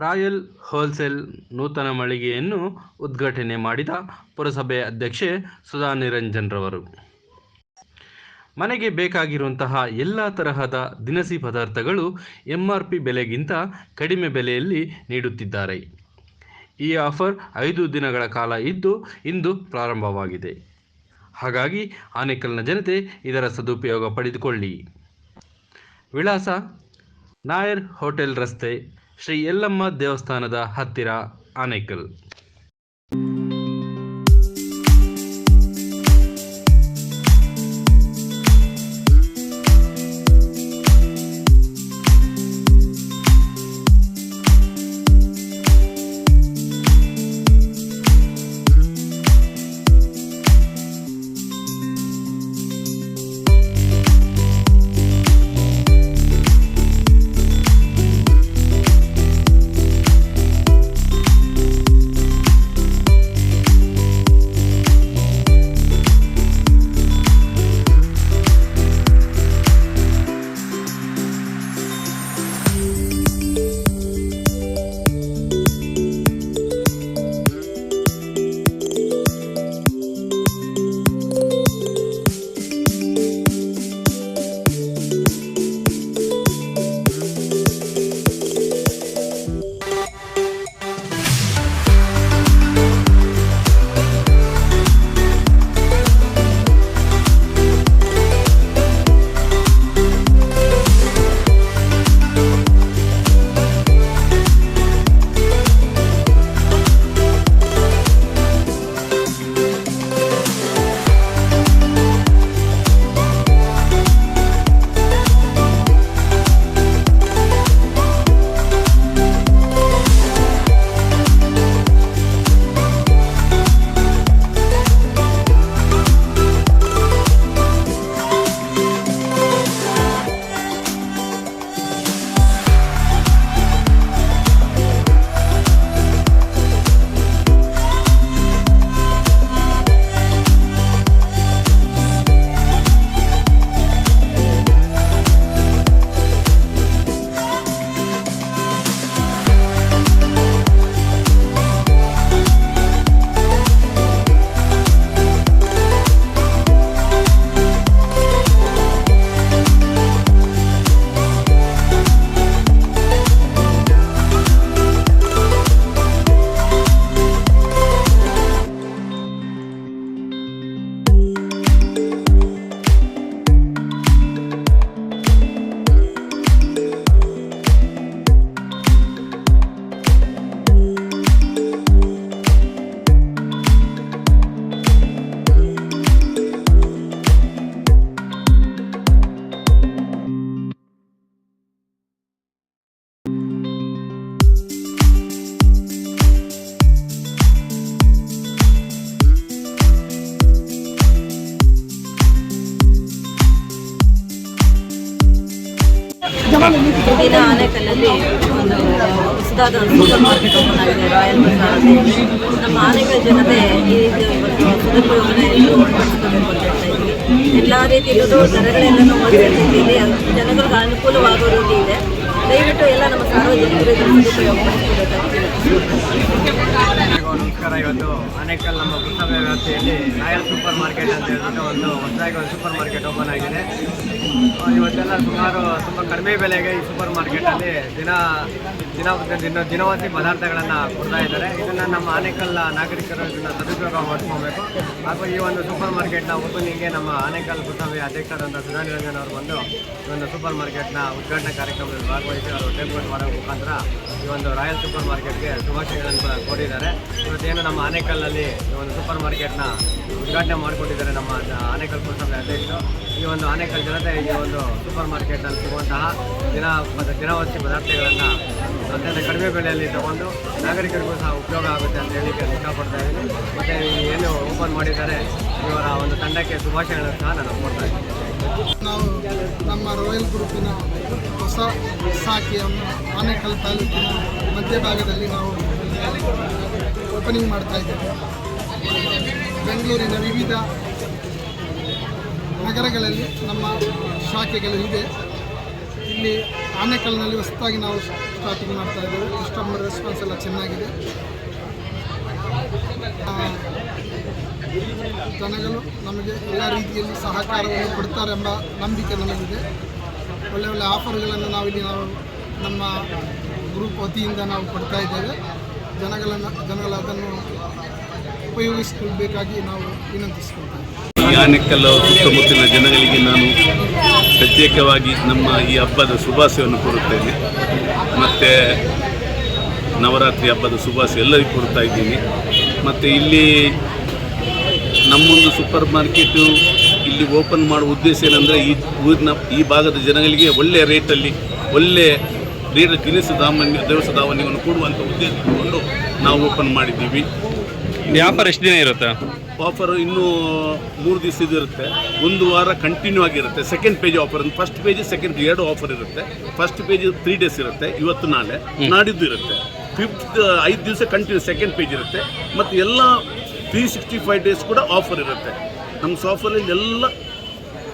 Royal wholesale ನೂತನ ಮಳಿಗೆಯನ್ನು ಉದ್ಘಾಟನೆ ಮಾಡಿದ ಪುರಸಭೆ ಅಧ್ಯಕ್ಷೆ ಸುಧಾ ನಿರಂಜನ್ರವರು ಮನೆಗೆ ಬೇಕಾಗಿರುವಂತಹ ಎಲ್ಲ ತರಹದ ದಿನಸಿ ಪದಾರ್ಥಗಳು ಎಂ ಆರ್ ಪಿ ಬೆಲೆಗಿಂತ ಕಡಿಮೆ ಬೆಲೆಯಲ್ಲಿ ನೀಡುತ್ತಿದ್ದಾರೆ. ಈ ಆಫರ್ ಐದು ದಿನಗಳ ಕಾಲ ಇದ್ದು ಇಂದು ಪ್ರಾರಂಭವಾಗಿದೆ. ಹಾಗಾಗಿ ಆನೇಕಲ್ನ ಜನತೆ ಇದರ ಸದುಪಯೋಗ ಪಡೆದುಕೊಳ್ಳಿ. ವಿಳಾಸ ನಾಯರ್ ಹೋಟೆಲ್ ರಸ್ತೆ ಶ್ರೀ ಯಲ್ಲಮ್ಮ ದೇವಸ್ಥಾನದ ಹತ್ತಿರ ಆನೇಕಲ್. ಇಂದಿನ ಆನೆಕಲ್ಲಲ್ಲಿ ಒಂದು ಹೊಸದಾದ ಸೂಪರ್ ಮಾರ್ಕೆಟ್ ಓಪನ್ ಆಗಿದೆ ರಾಯಲ್ ಬಜಾರ್ ನಮ್ಮ ಆನೆಕಲ್ ಜನತೆ ಈ ಒಂದು ಸದುಪಯೋಗನ ಎಲ್ಲರೂ ಪಡಿಸ್ಕೋಬೇಕು ಅಂತ ಹೇಳ್ತಾ ಇದ್ದೀವಿ. ಎಲ್ಲ ರೀತಿಯಲ್ಲೂ ದರಗಳೆಲ್ಲನೂ ಒಂದೇ ರೀತಿಯಲ್ಲಿ ಜನಗಳಿಗೆ ಅನುಕೂಲವಾಗೋ ರೀತಿ ಇದೆ. ದಯವಿಟ್ಟು ಎಲ್ಲ ನಮ್ಮ ಸಾರ್ವಜನಿಕರು ಇದರ ಸದುಪಯೋಗ ಪಡಿಸ್ಕೋಬೇಕಾಗ್ತದೆ ಎಲ್ರಿಗೂ ನಮಸ್ಕಾರ. ಇವತ್ತು ಅನೇಕಲ್ ನಮ್ಮ ಪುಸ್ತಕ ವ್ಯವಸ್ಥೆಯಲ್ಲಿ ರಾಯಲ್ ಸೂಪರ್ ಮಾರ್ಕೆಟ್ ಅಂತ ಹೇಳ್ಬಿಟ್ಟು ಒಂದು ಹೊಸದಾಗಿ ಒಂದು ಸೂಪರ್ ಮಾರ್ಕೆಟ್ ಓಪನ್ ಆಗಿದೆ. ಇವತ್ತೆಲ್ಲ ಸುಮಾರು ತುಂಬ ಕಡಿಮೆ ಬೆಲೆಗೆ ಈ ಸೂಪರ್ ಮಾರ್ಕೆಟಲ್ಲಿ ದಿನ ದಿನ ದಿನ, ದಿನವಸಿ ಪದಾರ್ಥಗಳನ್ನು ಕೊಡ್ತಾ ಇದ್ದಾರೆ. ಇದನ್ನು ನಮ್ಮ ಆನೇಕಲ್ ನಾಗರಿಕರು ಇದನ್ನು ಸದುಪಯೋಗ ಮಾಡ್ಕೊಬೇಕು. ಹಾಗೂ ಈ ಒಂದು ಸೂಪರ್ ಮಾರ್ಕೆಟ್ನ ಓಪನಿಂಗ್ಗೆ ನಮ್ಮ ಆನೇಕಲ್ ಪುರಸಭೆಯ ಅಧ್ಯಕ್ಷರಾದಂಥ ಸುಧಾ ನಿರಂಜನ್ ಅವರು ಬಂದು ಈ ಒಂದು ಸೂಪರ್ ಮಾರ್ಕೆಟ್ನ ಉದ್ಘಾಟನಾ ಕಾರ್ಯಕ್ರಮದಲ್ಲಿ ಭಾಗವಹಿಸಿ ಅವರು ಟೆಂಪಲ್ ಮಾಡೋ ಮುಖಾಂತರ ಈ ಒಂದು ರಾಯಲ್ ಸೂಪರ್ ಮಾರ್ಕೆಟ್ಗೆ ಶುಭಾಶಯಗಳನ್ನು ಕೂಡ ಕೋರಿದ್ದಾರೆ. ಇವತ್ತೇನು ನಮ್ಮ ಆನೇಕಲ್ನಲ್ಲಿ ಈ ಒಂದು ಸೂಪರ್ ಮಾರ್ಕೆಟ್ನ ಉದ್ಘಾಟನೆ ಮಾಡಿಕೊಂಡಿದ್ದಾರೆ ನಮ್ಮ ಆನೇಕಲ್ ಪುರಸಭೆ ಅಧ್ಯಕ್ಷರು. ಈ ಒಂದು ಆನೇಕಲ್ ಜನತೆ ಈ ಒಂದು ಸೂಪರ್ ಮಾರ್ಕೆಟ್ನಲ್ಲಿ ಸಿಗುವಂತಹ ದಿನ ಮತ್ತು ದಿನವಸ್ತಿ ಪದಾರ್ಥಗಳನ್ನು ಅತ್ಯಂತ ಕಡಿಮೆ ಬೆಲೆಯಲ್ಲಿ ತಗೊಂಡು ನಾಗರಿಕರಿಗೂ ಸಹ ಉಪಯೋಗ ಆಗುತ್ತೆ ಅಂತ ಹೇಳಿಕ್ಕೆ ಇಷ್ಟಪಡ್ತಾ ಇದ್ದೀನಿ. ಮತ್ತು ಏನು ಓಪನ್ ಮಾಡಿದ್ದಾರೆ ಇವರ ಒಂದು ತಂಡಕ್ಕೆ ಶುಭಾಶಯಗಳನ್ನು ಸಹ ನಾನು ಕೊಡ್ತಾ ಇದ್ದೀನಿ. ನಾವು ನಮ್ಮ ರಾಯಲ್ ಗ್ರೂಪಿನ ಹೊಸ ಶಾಖೆಯನ್ನು ಆನೇಕಲ್ ತಾಲೂಕಿನ ಮಧ್ಯಭಾಗದಲ್ಲಿ ನಾವು ಓಪನಿಂಗ್ ಮಾಡ್ತಾ ಇದ್ದೇವೆ. ಬೆಂಗಳೂರಿನ ವಿವಿಧ ನಗರಗಳಲ್ಲಿ ನಮ್ಮ ಶಾಖೆಗಳು ಇದೆ ಇಲ್ಲಿ ಆನೇಕಲ್ನಲ್ಲಿ ಹೊಸದಾಗಿ ನಾವು ಸ್ಟಾರ್ಟಿಂಗ್ ಮಾಡ್ತಾ ಇದ್ದೇವೆ. ಕಸ್ಟಮರ್ ರೆಸ್ಪಾನ್ಸ್ ಎಲ್ಲ ಚೆನ್ನಾಗಿದೆ. ಜನಗಳು ನಮಗೆ ಎಲ್ಲ ರೀತಿಯಲ್ಲಿ ಸಹಕಾರವನ್ನು ಕೊಡ್ತಾರೆಂಬ ನಂಬಿಕೆ ನಮಗಿದೆ. ಒಳ್ಳೆ ಒಳ್ಳೆ ಆಫರ್ಗಳನ್ನು ನಾವಿಲ್ಲಿ ನಾವು ನಮ್ಮ ಗ್ರೂಪ್ ವತಿಯಿಂದ ನಾವು ಕೊಡ್ತಾ ಇದ್ದೇವೆ. ಜನಗಳನ್ನು, ಜನಗಳು ಅದನ್ನು ಉಪಯೋಗಿಸಿಕೊಳ್ಬೇಕಾಗಿ ನಾವು ವಿನಂತಿಸಿಕೊಳ್ತೇವೆ. ಈ ಆನೆಕಲ್ಲು ಸುತ್ತಮುತ್ತಲಿನ ಜನಗಳಿಗೆ ನಾನು ಪ್ರತ್ಯೇಕವಾಗಿ ನಮ್ಮ ಈ ಹಬ್ಬದ ಶುಭಾಶಯವನ್ನು ಕೊಡುತ್ತೇನೆ ಮತ್ತು ನವರಾತ್ರಿ ಹಬ್ಬದ ಶುಭಾಶಯ ಎಲ್ಲರಿಗೂ ಕೊಡ್ತಾ ಇದ್ದೀನಿ. ಮತ್ತು ಇಲ್ಲಿ ನಮ್ಮೊಂದು ಸೂಪರ್ ಮಾರ್ಕೆಟು ಇಲ್ಲಿ ಓಪನ್ ಮಾಡುವ ಉದ್ದೇಶ ಏನಂದರೆ ಈ ಊರಿನ ಈ ಭಾಗದ ಜನಗಳಿಗೆ ಒಳ್ಳೆಯ ರೇಟಲ್ಲಿ ಒಳ್ಳೆ ರೇಟ್ ದಿನಸ ಧಾನ್ಯ ದಿವಸ ಧಾನ್ಯವನ್ನು ಕೊಡುವಂಥ ಉದ್ದೇಶ ಇಟ್ಟುಕೊಂಡು ನಾವು ಓಪನ್ ಮಾಡಿದ್ದೀವಿ. ವ್ಯಾಪಾರ ಎಷ್ಟು ದಿನ ಇರುತ್ತೆ? ಆಫರ್ ಇನ್ನೂ ಮೂರು ದಿವಸ ಇರುತ್ತೆ. ಒಂದು ವಾರ ಕಂಟಿನ್ಯೂ ಆಗಿರುತ್ತೆ. Second page offer first page second ಎರಡು ಆಫರ್ ಇರುತ್ತೆ. ಫಸ್ಟ್ ಪೇಜ್ ತ್ರೀ ಡೇಸ್ ಇರುತ್ತೆ. ಇವತ್ತು ನಾಳೆ ನಾಡಿದ್ದು ಇರುತ್ತೆ. ಫಿಫ್ತ್ ಐದು ದಿವಸ ಕಂಟಿನ್ಯೂ ಸೆಕೆಂಡ್ ಪೇಜ್ ಇರುತ್ತೆ. ಮತ್ತು ಎಲ್ಲ ತ್ರೀ ಸಿಕ್ಸ್ಟಿ ಫೈವ್ ಡೇಸ್ ಕೂಡ ಆಫರ್ ಇರುತ್ತೆ. ನಮ್ಮ ಶಾಪಲ್ಲಿ ಎಲ್ಲ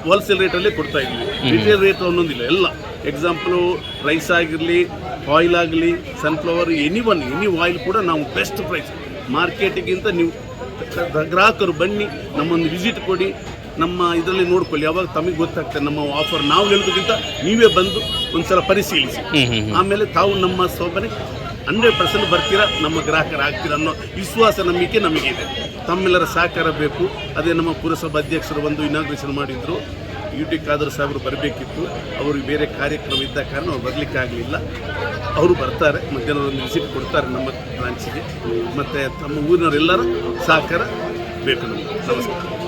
ಹೋಲ್ಸೇಲ್ ರೇಟಲ್ಲೇ ಕೊಡ್ತಾ ಇದ್ವಿ. ರಿಟೇಲ್ ರೇಟ್ ಅನ್ನೋದಿಲ್ಲ ಎಲ್ಲ. ಎಕ್ಸಾಂಪಲು ರೈಸ್ ಆಗಿರಲಿ ಆಯಿಲ್ ಆಗಲಿ sunflower any one any oil ಕೂಡ ನಾವು ಬೆಸ್ಟ್ ಪ್ರೈಸ್ ಮಾರ್ಕೆಟಿಗಿಂತ ನೀವು ಗ್ರಾಹಕರು ಬನ್ನಿ ನಮ್ಮೊಂದು ವಿಸಿಟ್ ಕೊಡಿ ನಮ್ಮ ಇದರಲ್ಲಿ ನೋಡ್ಕೊಳ್ಳಿ. ಯಾವಾಗ ತಮಗೆ ಗೊತ್ತಾಗ್ತದೆ ನಮ್ಮ ಆಫರ್ ನಾವು ಹೇಳೋದಕ್ಕಿಂತ ನೀವೇ ಬಂದು ಒಂದ್ಸಲ ಪರಿಶೀಲಿಸಿ. ಆಮೇಲೆ ತಾವು ನಮ್ಮ ಸೋಬನೆ ಹಂಡ್ರೆಡ್ ಪರ್ಸೆಂಟ್ ಬರ್ತೀರಾ? ನಮ್ಮ ಗ್ರಾಹಕರು ಆಗ್ತೀರಾ ಅನ್ನೋ ವಿಶ್ವಾಸ ನಂಬಿಕೆ ನಮಗಿದೆ. ತಮ್ಮೆಲ್ಲರ ಸಹಕಾರ ಬೇಕು. ಅದೇ ನಮ್ಮ ಪುರಸಭಾ ಅಧ್ಯಕ್ಷರು ಒಂದು ಇನಾಗ್ರೇಷನ್ ಮಾಡಿದ್ರು. ಯು ಟಿ ಖಾದರ್ ಸಾಹೇಬರು ಬರಬೇಕಿತ್ತು. ಅವರು ಬೇರೆ ಕಾರ್ಯಕ್ರಮ ಇದ್ದ ಕಾರಣ ಅವ್ರು ಬರಲಿಕ್ಕೆ ಆಗಲಿಲ್ಲ. ಅವರು ಬರ್ತಾರೆ. ಮಧ್ಯಾಹ್ನ ಒಂದು ವಿಸಿಟ್ ಕೊಡ್ತಾರೆ ನಮ್ಮ ಬ್ರಾಂಚಿಗೆ ಮತ್ತು ತಮ್ಮ ಊರಿನವರೆಲ್ಲರ ಸಹಕಾರ ಬೇಕು ನಮಗೆ. ನಮಸ್ಕಾರ.